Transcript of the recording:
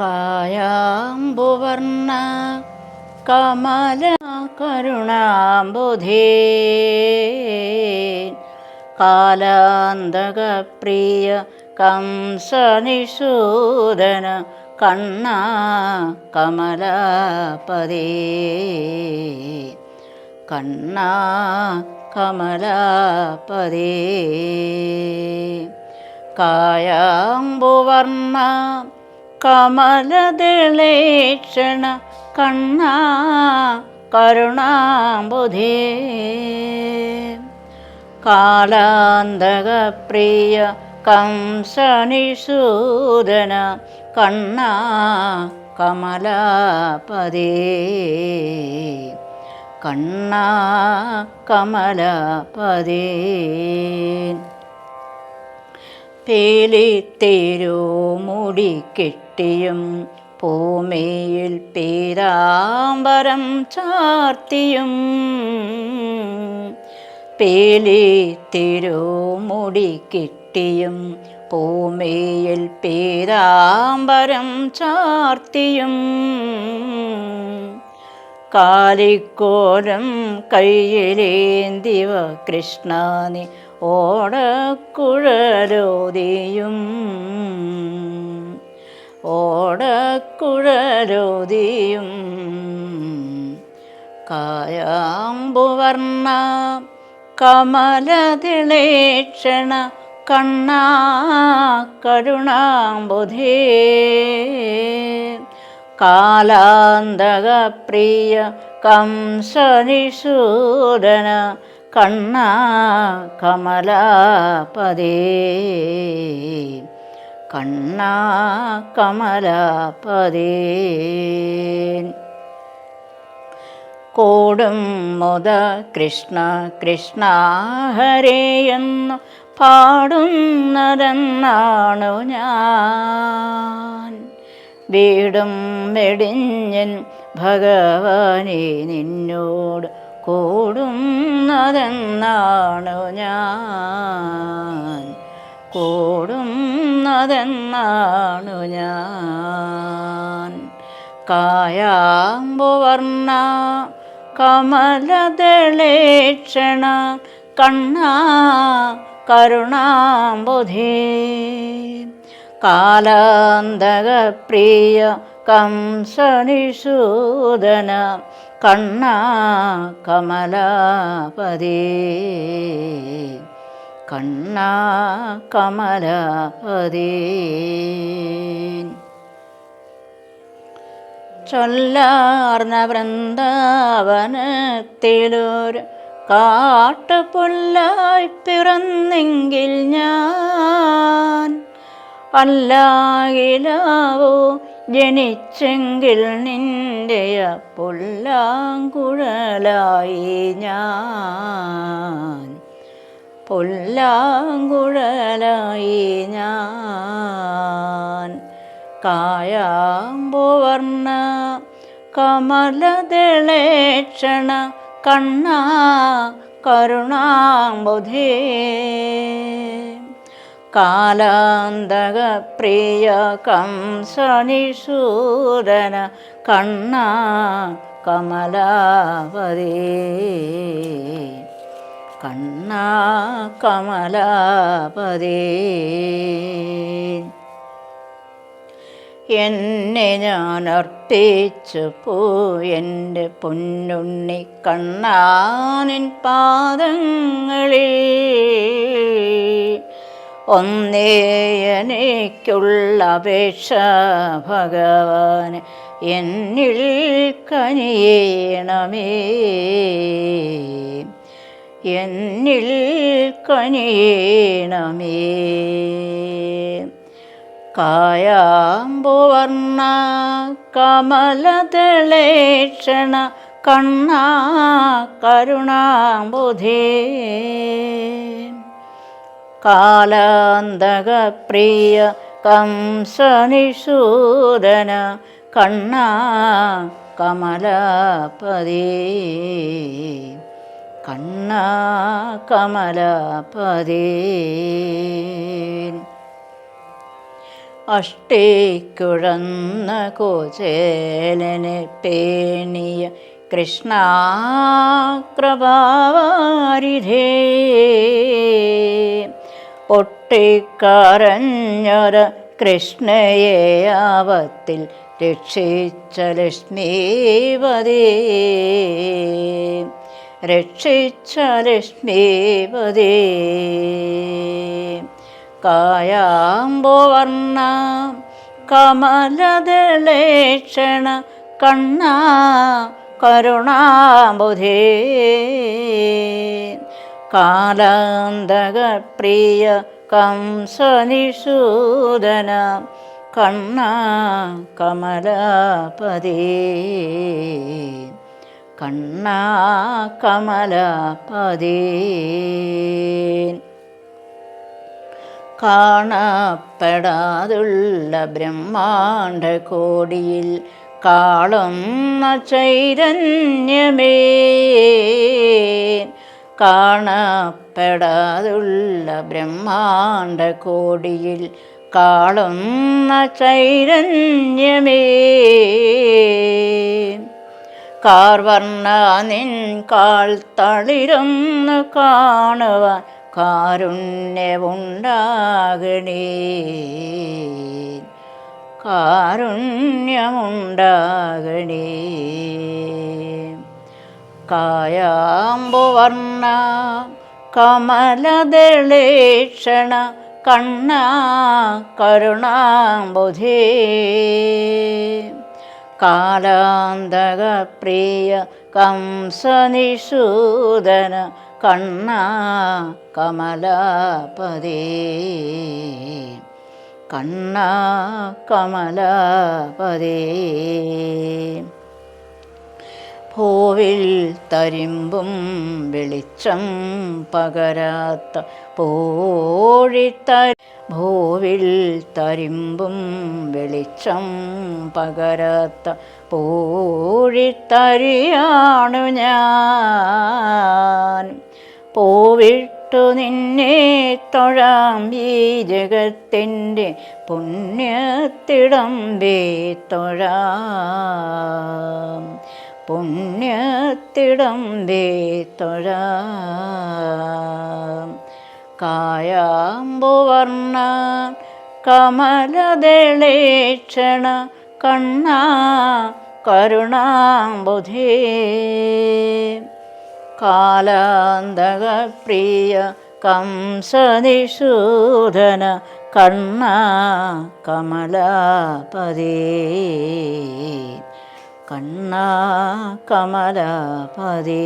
കായാമ്പുവർണ കമല കരുണാംബുധേ. കാലാന്തകപ്രിയ കംസനിഷൂദന കണ്ണ കമലാപദേ കണ്ണ കമലാപദേ കായാമ്പുവർണ കമലദളേക്ഷണ കണ്ണ കരുണാബുധേ. കാലാന്തകപ്രിയ കംസനിസൂദന കണ്ണ കമലാപദേ കണ്ണ കമലാപദേ പേലിത്തേരുമുടി കെട്ടിയും പൂമേയിൽ പീരാമ്പരം ചാർത്തിയും. പേലിത്തിരുമുടി കെട്ടിയും പൂമേയിൽ പീരാമ്പരം ചാർത്തിയും. കാലിക്കോലം കയ്യിലേന്തിവ കൃഷ്ണാനി ഓടക്കുഴലോതിയും. ഓടക്കുഴലോതിയും. കായാമ്പുവർണ കമലതിളേക്ഷണ കണ്ണാ കരുണാംബുധേ. കാലാന്തകപ്രിയ കംസനിഷൂദന കണ്ണ കമലാപദേ കണ്ണ കമലാപദേ കോടും മുത കൃഷ്ണ കൃഷ്ണ ഹരേയെന്നു പാടുന്നതെന്നാണു ഞാൻ. വീടും വെടിഞ്ഞൻ ഭഗവാനെ നിന്നോട് കൂടുന്നതെന്നാണു ഞാൻ? കൂടുന്നതെന്നാണു ഞാൻ? കായാമ്പുവർണ കമലദളേക്ഷണ കണ്ണ കരുണാംബുധേ. കാലാന്തകപ്രിയ കംസനിഷൂദന കണ്ണ കമലാപതി. കണ്ണ കമലാപതി. ചൊല്ലാർന്ന വൃന്ദാവനത്തിലൊരു കാട്ടുപുല്ലായി പിറന്നെങ്കിൽ ഞാൻ അല്ലാകിലാവോ ജനിച്ചെങ്കിൽ നിന്റെ പുല്ലാങ്കുഴലായി ഞാൻ. പുല്ലാങ്കുഴലായി ഞാൻ. കായാമ്പുവർണ കമലദളേക്ഷണ കണ്ണ കരുണാംബുധേ. കാലാന്തകപ്രിയ കംസനിഷൂദന കണ്ണ കമലാപദേ കണ്ണ കമലാപതി എന്നെ ഞാൻ അർപ്പിച്ചു എന്റെ പൊന്നുണ്ണി കണ്ണാനിൻ പാദങ്ങളിൽ. ഒന്നേ എനിക്കുള്ള അപേക്ഷ ഭഗവാൻ എന്നിൽ കനിയേണമേ. എന്നിൽ കനിയേണമേ. കായാമ്പുവർണ കമലതളേക്ഷണ കണ്ണ കരുണാംബുധേ. കാലാന്തകപ്രിയ കംസനിഷൂദന കണ്ണ കമലാപതി. കണ്ണ കമലാപതി. അഷ്ടിക്കുഴന്ന കോചേലനെ പേണിയ കൃഷ്ണ കൃപാവാരിധേ പൊട്ടിക്കരഞ്ഞൊര കൃഷ്ണയെ ആവത്തിൽ രക്ഷിച്ച ലക്ഷ്മീപതി. രക്ഷിച്ച ലക്ഷ്മീപതി. കായാംബുവർണ കമലദളേക്ഷണ കണ്ണ കരുണാബുധേ. കാലാന്തകപ്രിയ കംസനിഷൂദന കണ്ണ കമലപദേ കണ്ണ കമലപദേ കാണപ്പെടാതുള്ള ബ്രഹ്മാണ്ട കോടിയിൽ കാളുന്ന ചൈതന്യമേ. കാണപ്പെടാതുള്ള ബ്രഹ്മാണ്ട കോടിയിൽ കാളുന്ന ചൈതന്യമേ. കാർവർണ നിൻ കാൾ തളിരുന്നു കാണുവാൻ കാരുണ്യമുണ്ടാകണേ. കാരുണ്യമുണ്ടാകണേ. കായാമ്പുവർണ കമലദളേക്ഷണ കണ്ണ കരുണാംബുധേ. കാലാന്തകപ്രിയ കംസനിഷൂദന കണ്ണ കമലപദേ കണ്ണ കമലപദേ പൂവിൽ തരിമ്പും വെളിച്ചം പകരാത്ത പൂഴിത്തരി ഭൂവിൽ തരിമ്പും വെളിച്ചം പകരാത്ത പൂഴിത്തരിയാണു ഞാൻ. പൂവിട്ടു നിന്നെ തൊഴാം ഈ ജഗത്തിന്റെ പുണ്യത്തിടമ്പേ തൊഴാം. പുണ്യത്തിടമ്പേ തൊഴ. കായാമ്പുവർണ കമലദളേക്ഷണ കണ്ണ കരുണാംബുധേ. കാലാന്തകപ്രിയ കംസനിഷൂധന കണ്ണ കമലപദേ കണ്ണ കമലപദേ